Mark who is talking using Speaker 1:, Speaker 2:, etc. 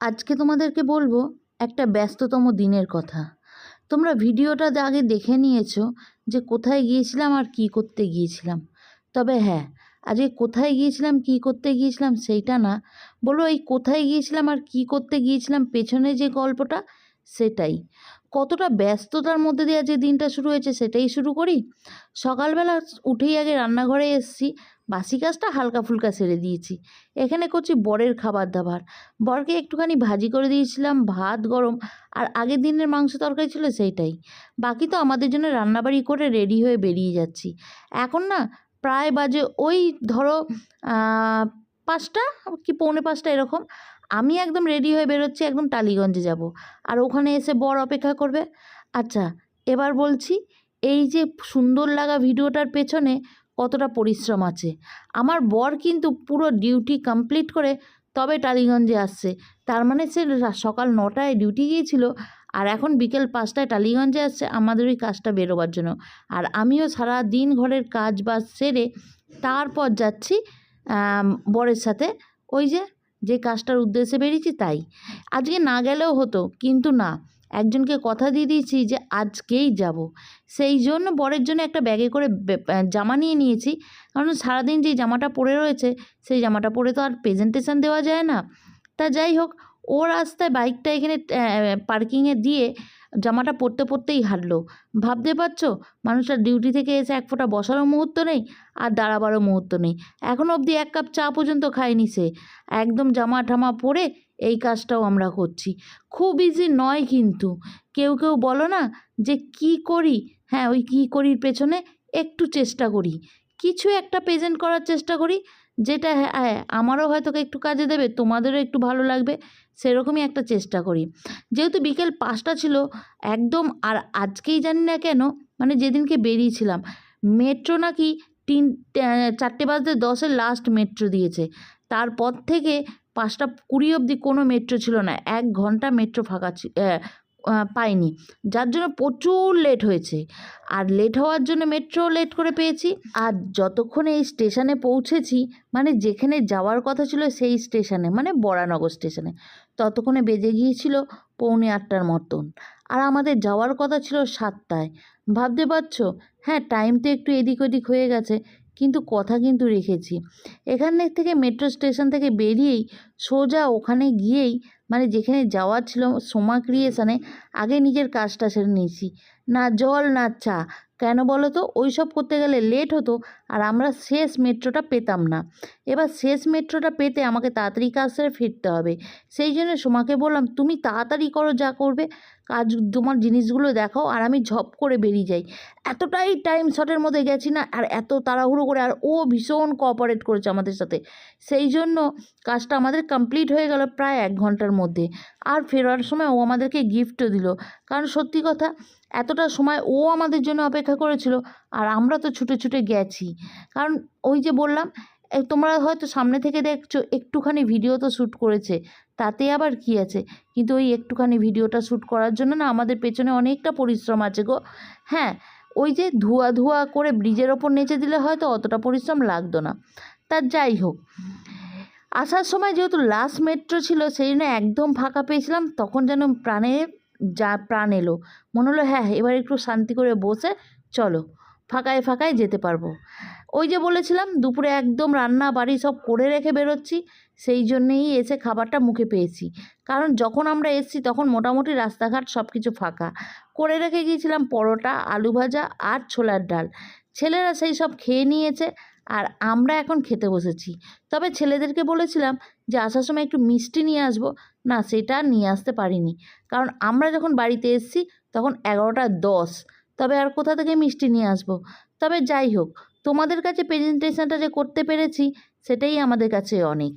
Speaker 1: আজকে তোমাদেরকে বলব একটা ব্যস্ততম দিনের কথা। তোমরা ভিডিওটা আগে দেখে নিয়েছো যে কোথায় গিয়েছিলাম আর কী করতে গিয়েছিলাম। তবে হ্যাঁ আজকে কোথায় গিয়েছিলাম, কী করতে গিয়েছিলাম সেইটা না, বলো এই কোথায় গিয়েছিলাম আর কী করতে গিয়েছিলাম, পেছনে যে গল্পটা সেটাই। কতটা ব্যস্ততার মধ্যে দিয়ে যে দিনটা শুরু হয়েছে সেটাই শুরু করি। সকালবেলা উঠেই আগে রান্নাঘরে এসেছি বাসি কাজটা হালকা ফুলকা সেরে দিয়েছি। এখানে করছি বরের খাবার দাবার। বরকে একটুখানি ভাজি করে দিয়েছিলাম, ভাত গরম, আর আগের দিনের মাংস তরকারি ছিল সেইটাই। বাকি তো আমাদের জন্য রান্নাবাড়ি করে রেডি হয়ে বেরিয়ে যাচ্ছি। এখন না প্রায় বাজে ওই ধরো পাঁচটা কি পৌনে পাঁচটা এরকম, আমি একদম রেডি হয়ে বেরোচ্ছি, একদম টালিগঞ্জে যাব। আর ওখানে এসে বর অপেক্ষা করবে। আচ্ছা এবার বলছি, এই যে সুন্দর লাগা ভিডিওটার পেছনে কতটা পরিশ্রম আছে। আমার বর কিন্তু পুরো ডিউটি কমপ্লিট করে তবে টালিগঞ্জে আসছে। তার মানে সে সকাল নটায় ডিউটি গিয়েছিল আর এখন বিকেল পাঁচটায় টালিগঞ্জে আসছে আমাদের ওই কাজটা বেরোবার জন্য। আর আমিও সারা দিন ঘরের কাজ বাজ সেরে তারপর যাচ্ছি বরের সাথে। ওই যে যে কাজটার উদ্দেশ্যে বেরিয়েছি তাই। আজকে না গেলেও হতো, কিন্তু না। একজনকে কথা দিয়ে দিয়েছি যে আজকেই যাব। সেই জন্য বরের জন্য একটা ব্যাগে করে জামা নিয়ে নিয়েছি। কারণ সারাদিন যেই জামাটা পরে রয়েছে, সেই জামাটা পরে তো আর প্রেজেন্টেশন দেওয়া যায় না। তা যাই হোক, ও রাস্তায় বাইকটা এখানে পার্কিংয়ে দিয়ে জামাটা পরতে পরতেই হাঁটলো। ভাবতে পারছ? মানুষটা ডিউটি থেকে এসে এক ফোঁটা বসারও মুহূর্ত নেই আর দাঁড়াবারও মুহূর্ত নেই। এখনও অবধি এক কাপ চা পর্যন্ত খায়নি সে। একদম জামা ঠামা পরে এই কাজটাও আমরা করছি। খুব ইজি নয় কিন্তু। কেউ কেউ বলো না যে কি করি? হ্যাঁ ওই কী করির পেছনে একটু চেষ্টা করি। কিছু একটা প্রেজেন্ট করার চেষ্টা করি যেটা হ্যাঁ হ্যাঁ আমারও হয়তো একটু কাজে দেবে, তোমাদেরও একটু ভালো লাগবে, সেরকমই একটা চেষ্টা করি। যেহেতু বিকেল পাঁচটা ছিল, একদম আর আজকেই জানি না কেন মানে যেদিনকে বেরিয়েছিলাম, মেট্রো নাকি তিন চারটে বাজতে দশের লাস্ট মেট্রো দিয়েছে। তারপর থেকে পাঁচটা কুড়ি অবধি কোনো মেট্রো ছিল না, এক ঘণ্টা মেট্রো ফাঁকা পাইনি। যার জন্য প্রচুর লেট হয়েছে। আর লেট হওয়ার জন্য মেট্রো লেট করে পেয়েছি। আর যতক্ষণে এই স্টেশনে পৌঁছেছি মানে যেখানে যাওয়ার কথা ছিল সেই স্টেশনে মানে বরানগর স্টেশনে ততক্ষণে বেজে গিয়েছিল পৌনে আটটার মতন। আর আমাদের যাওয়ার কথা ছিল সাতটায়। ভাবতে পারছ? হ্যাঁ টাইম তো একটু এদিক ওদিক হয়ে গেছে। কিন্তু কথা কিন্তু রেখেছি। এখান থেকে মেট্রো স্টেশন থেকে বেরিয়েই সোজা ওখানে গিয়েই মানে যেখানে যাওয়ার ছিল সোমা ক্রিয়েশনে আগে নিজের কাজটা সেরে নিয়েছি। না জল, না চা। কেন বলো তো? ওই সব করতে গেলে লেট হতো আর আমরা শেষ মেট্রোটা পেতাম না। এবার শেষ মেট্রোটা পেতে আমাকে তাড়াতাড়ি কাজ সেরে ফিরতে হবে। সেই জন্য সোমাকে বললাম, তুমি তাড়াতাড়ি করো যা করবে। কাজ তোমার জিনিসগুলো দেখাও আর আমি ঝপ করে বেরিয়ে যাই। এতটাই টাইম শর্টের মধ্যে গেছি না, আর এত তাড়াহুড়ো করে, আর ও ভীষণ কোঅপারেট করেছে আমাদের সাথে। সেই জন্য কাজটা আমাদের কমপ্লিট হয়ে গেল প্রায় এক ঘণ্টার মধ্যে। আর ফেরার সময় ও আমাদেরকে গিফটও দিল। কারণ সত্যি কথা, এতটা সময় ও আমাদের জন্য অপেক্ষা করেছিল, আর আমরা তো ছুটে ছুটে গেছি। কারণ ওই যে বললাম তোমরা হয়তো সামনে থেকে দেখছ, একটুখানি ভিডিও তো শ্যুট করেছে, তাতে আবার কি আছে? কিন্তু ওই একটুখানি ভিডিওটা শ্যুট করার জন্য না আমাদের পেছনে অনেকটা পরিশ্রম আছে গো। হ্যাঁ ওই যে ধোয়া ধোয়া করে ব্রিজের ওপর নেচে দিলে হয়তো অতটা পরিশ্রম লাগতো না। তার যাই হোক, আসার সময় যেহেতু লাস্ট মেট্রো ছিল, সেই জন্য একদম ফাঁকা পেয়েছিলাম, তখন যেন প্রাণে যা প্রাণ এলো। মনে হলো হ্যাঁ এবার একটু শান্তি করে বসে চলো, ফাঁকায় ফাঁকায় যেতে পারব। ওই যে বলেছিলাম, দুপুরে একদম রান্না বাড়ি সব করে রেখে বেরোচ্ছি, সেই জন্যেই এসে খাবারটা মুখে পেয়েছি। কারণ যখন আমরা এসেছি তখন মোটামুটি রাস্তাঘাট সব কিছু ফাঁকা। করে রেখে গিয়েছিলাম পরোটা, আলু ভাজা আর ছোলার ডাল। ছেলেরা সেই সব খেয়ে নিয়েছে আর আমরা এখন খেতে বসেছি। তবে ছেলেদেরকে বলেছিলাম যে আসার সময় একটু মিষ্টি নিয়ে আসব। না, সেটা নিয়ে আসতে পারিনি। কারণ আমরা যখন বাড়িতে এসেছি তখন এগারোটা দশ। তবে আর কোথা থেকে মিষ্টি নিয়ে আসব? তবে যাই হোক, তোমাদের কাছে প্রেজেন্টেশনটা যে করতে পেরেছি, সেটাই আমাদের কাছে অনেক।